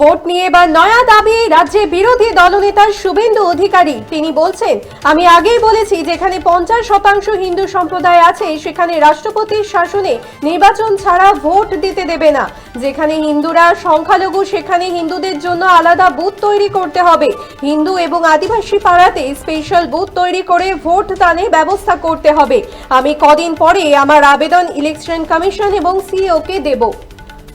Vote নিয়ে এবার নয়া দাবি, রাজ্যে বিরোধী দলনেতা শুভেন্দু অধিকারী। তিনি বলছেন, আমি আগেই বলেছি যেখানে পঞ্চাশ শতাংশ হিন্দু সম্প্রদায় আছে, সেখানে রাষ্ট্রপতির শাসনে নির্বাচন ছাড়া ভোট দিতে দেবে না। যেখানে হিন্দুরা সংখ্যালঘু, সেখানে হিন্দুদের জন্য আলাদা বুথ তৈরি করতে হবে। হিন্দু এবং আদিবাসী পাড়াতে স্পেশাল বুথ তৈরি করে ভোট দানে ব্যবস্থা করতে হবে। আমি কদিন পরে আমার আবেদন ইলেকশন কমিশন এবং সিইওকে দেব।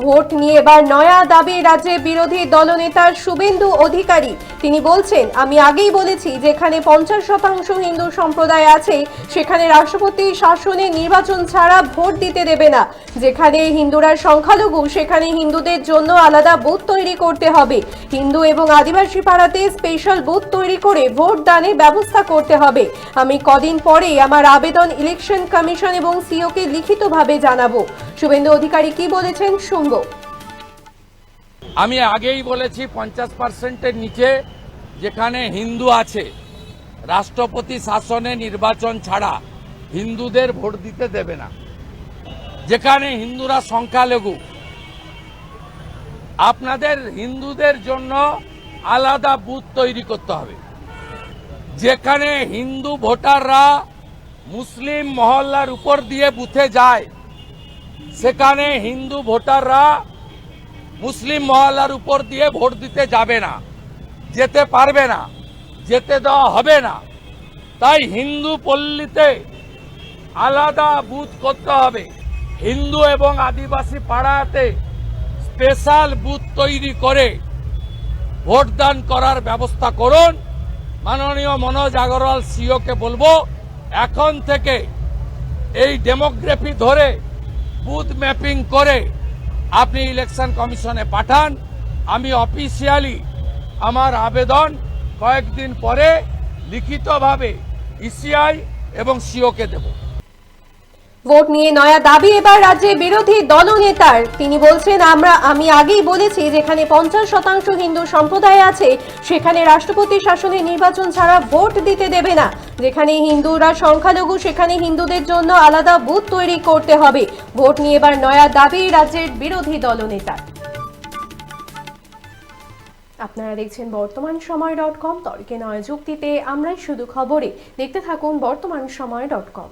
ভোট নিয়ে এবার নয়া দাবি রাজ্যের বিরোধী দলনেতা শুভেন্দু অধিকারী। তিনি বলছেন, আমি আগেই বলেছি, যেখানে পঞ্চাশ শতাংশ হিন্দু সম্প্রদায় আছে, সেখানে রাষ্ট্রপতি শাসনে নির্বাচন ছাড়া ভোট দিতে দেবে না। যেখানে হিন্দুরা সংখ্যালঘু, সেখানে হিন্দুদের জন্য আলাদা বুথ তৈরি করতে হবে। হিন্দু এবং আদিবাসী পাড়াতে স্পেশাল বুথ তৈরি করে ভোট দানে ব্যবস্থা করতে হবে। আমি কদিন পরে আমার আবেদন ইলেকশন কমিশন এবং সিওকে লিখিতভাবে জানাব। শুভেন্দু অধিকারী কি বলেছেন? শুনব। আমি আগেই বলেছি পঞ্চাশ পার্সেন্টের নিচে যেখানে হিন্দু আছে, রাষ্ট্রপতি শাসনে নির্বাচন ছাড়া হিন্দুদের ভোট দিতে দেবে না। যেখানে হিন্দুরা সংখ্যালঘু, আপনাদের হিন্দুদের জন্য আলাদা বুথ তৈরি করতে হবে। যেখানে হিন্দু ভোটাররা মুসলিম মহল্লার উপর দিয়ে বুথে যায় সেখানে হিন্দু ভোটাররা মুসলিম মহল্লার উপর দিয়ে ভোট দিতে যাবে না, যেতে পারবে না, যেতে দেওয়া হবে না। তাই হিন্দু পল্লীতে আলাদা বুথ করতে হবে। হিন্দু এবং আদিবাসী পাড়াতে স্পেশাল বুথ তৈরি করে ভোটদান করার ব্যবস্থা করুন। মাননীয় মনোজ আগরওয়াল সিওকে বলব, এখন থেকে এই ডেমোগ্রাফি ধরে বুথ ম্যাপিং করে আপনি ইলেকশন কমিশনে পাঠান। আমি অফিসিয়ালি আমার আবেদন কয়েকদিন পরে লিখিতভাবে ইসিআই এবং সিওকে দেব। ভোট নিয়ে নয়া দাবি এবার রাজ্যে বিরোধী দলনেতার। তিনি বলছেন, আমরা, আমি আগেই বলেছি যেখানে পঞ্চাশ শতাংশ হিন্দু সম্প্রদায় আছে, সেখানে রাষ্ট্রপতি শাসনে নির্বাচন ছাড়া ভোট দিতে দেবে না। যেখানে হিন্দুরা সংখ্যালঘু, সেখানে হিন্দুদের জন্য আলাদা বুথ তৈরি করতে হবে। ভোট নিয়ে এবার নয়া দাবি রাজ্যের বিরোধী দলনেতার। আপনারা দেখছেন বর্তমান সময় ডট কম। তর্কে নয় যুক্তিতে আমরাই শুধু খবরে। দেখতে থাকুন বর্তমান সময় ডট কম।